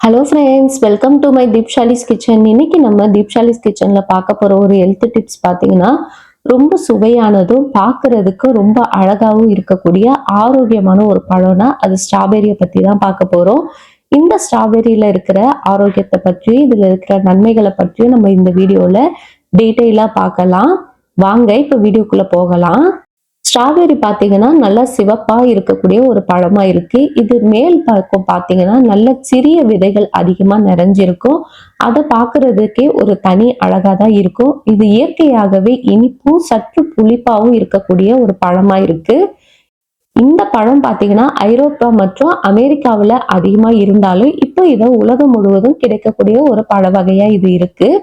Hello friends welcome to my Deepshali's kitchen இன்னைக்கு நம்ம தீப்ஷாலிஸ் கிச்சனில் பார்க்க போகிற ஒரு ஹெல்த் டிப்ஸ் பார்த்தீங்கன்னா ரொம்ப சுவையானதும் பார்க்கறதுக்கு ரொம்ப அழகாகவும் இருக்கக்கூடிய ஆரோக்கியமான ஒரு பழம்னா அது ஸ்ட்ராபெரியை பற்றி தான் பார்க்க போகிறோம் இந்த ஸ்ட்ராபெரியில் இருக்கிற ஆரோக்கியத்தை பற்றியும் இதில் இருக்கிற நன்மைகளை பற்றியும் நம்ம இந்த வீடியோவில் டீட்டெயிலாக பார்க்கலாம். வாங்க இப்போ வீடியோக்குள்ளே போகலாம். ஸ்ட்ராபெரி பார்த்தீங்கன்னா நல்லா சிவப்பாக இருக்கக்கூடிய ஒரு பழமாக இருக்குது இது மேல் பழக்கம் பார்த்தீங்கன்னா நல்ல சிறிய விதைகள் அதிகமாக நிறைஞ்சிருக்கும். அதை பார்க்குறதுக்கே ஒரு தனி அழகாக தான் இருக்கும். இது இயற்கையாகவே இனிப்பும் சற்று புளிப்பாகவும் இருக்கக்கூடிய ஒரு பழமாக இருக்குது இந்த பழம் பார்த்தீங்கன்னா ஐரோப்பா மற்றும் அமெரிக்காவில் அதிகமாக இருந்தாலும் இப்போ இதை உலகம் முழுவதும் கிடைக்கக்கூடிய ஒரு பழ வகையாக இது இருக்குது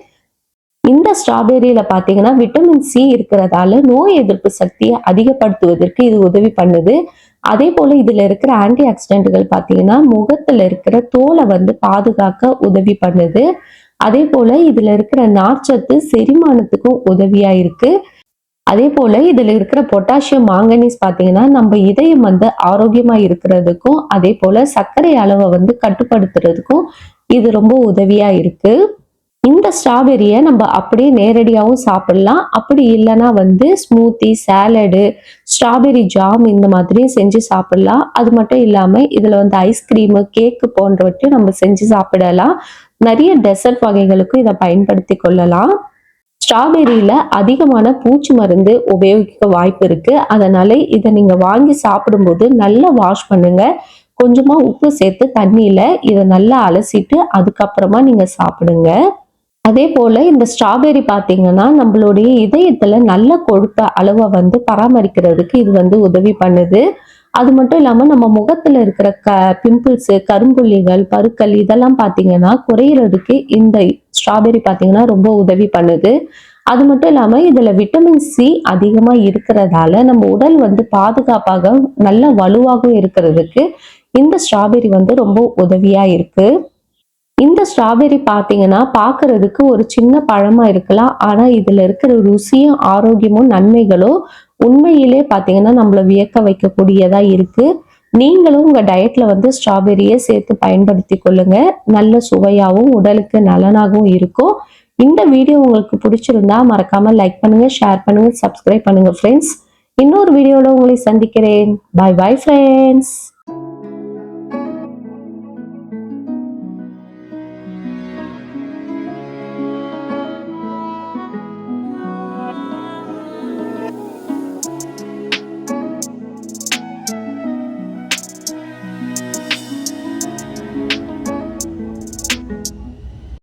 இந்த ஸ்ட்ராபெரியில பாத்தீங்கன்னா விட்டமின் சி இருக்கிறதால நோய் எதிர்ப்பு சக்தியை அதிகப்படுத்துவதற்கு இது உதவி பண்ணுது. அதே போல இதுல இருக்கிற ஆன்டி ஆக்சிடென்ட்கள் பாத்தீங்கன்னா முகத்துல இருக்கிற தோலை வந்து பாதுகாக்க உதவி பண்ணுது. அதே போல இதுல இருக்கிற நார்ச்சத்து செரிமானத்துக்கும் உதவியா இருக்கு. அதே போல இதுல இருக்கிற பொட்டாசியம் மாங்கனீஸ் பாத்தீங்கன்னா நம்ம இதயம் வந்து ஆரோக்கியமா இருக்கிறதுக்கும் அதே போல சர்க்கரை அளவை வந்து கட்டுப்படுத்துறதுக்கும் இது ரொம்ப உதவியா இருக்கு. இந்த ஸ்ட்ராபெரியை நம்ம அப்படியே நேரடியாகவும் சாப்பிடலாம். அப்படி இல்லைன்னா வந்து ஸ்மூத்தி சாலடு ஸ்ட்ராபெரி ஜாம் இந்த மாதிரியும் செஞ்சு சாப்பிடலாம். அது மட்டும் இல்லாமல் இதில் வந்து ஐஸ்கிரீமு கேக்கு போன்றவற்றையும் நம்ம செஞ்சு சாப்பிடலாம். நிறைய டெசர்ட் வகைகளுக்கும் இதை பயன்படுத்தி கொள்ளலாம். ஸ்ட்ராபெரியில அதிகமான பூச்சி மருந்து உபயோகிக்க வாய்ப்பு இருக்கு. அதனால இதை நீங்க வாங்கி சாப்பிடும்போது நல்லா வாஷ் பண்ணுங்க. கொஞ்சமா உப்பு சேர்த்து தண்ணியில இதை நல்லா அலசிட்டு அதுக்கப்புறமா நீங்க சாப்பிடுங்க. அதே போல இந்த ஸ்ட்ராபெரி பார்த்தீங்கன்னா நம்மளுடைய இதயத்துல நல்ல கொழுப்ப அளவை வந்து பராமரிக்கிறதுக்கு இது வந்து உதவி பண்ணுது. அது மட்டும் இல்லாம நம்ம முகத்துல இருக்கிற க பிம்பிள்ஸ் கரும்புள்ளிகள் பருக்கள் இதெல்லாம் பார்த்தீங்கன்னா குறையிறதுக்கு இந்த ஸ்ட்ராபெரி பார்த்தீங்கன்னா ரொம்ப உதவி பண்ணுது. அது மட்டும் இல்லாம இதுல விட்டமின் சி அதிகமா இருக்கிறதால நம்ம உடல் வந்து பாதுகாப்பாக நல்ல வலுவாகவும் இருக்கிறதுக்கு இந்த ஸ்ட்ராபெரி வந்து ரொம்ப உதவியா இருக்கு. இந்த ஸ்ட்ராபெரி பார்த்தீங்கன்னா பார்க்கறதுக்கு ஒரு சின்ன பழமா இருக்கலாம். ஆனா இதுல இருக்கிற ருசியும் ஆரோக்கியமும் நன்மைகளும் உண்மையிலே பார்த்தீங்கன்னா நம்மள வியக்க வைக்கக்கூடியதா இருக்கு. நீங்களும் உங்க டயட்ல வந்து ஸ்ட்ராபெரியை சேர்த்து பயன்படுத்தி கொள்ளுங்க. நல்ல சுவையாகவும் உடலுக்கு நலனாகவும் இருக்கும். இந்த வீடியோ உங்களுக்கு பிடிச்சிருந்தா மறக்காம லைக் பண்ணுங்க ஷேர் பண்ணுங்க சப்ஸ்கிரைப் பண்ணுங்க ஃப்ரெண்ட்ஸ் இன்னொரு வீடியோவில் உங்களை சந்திக்கிறேன். பாய் பாய் ஃப்ரெண்ட்ஸ்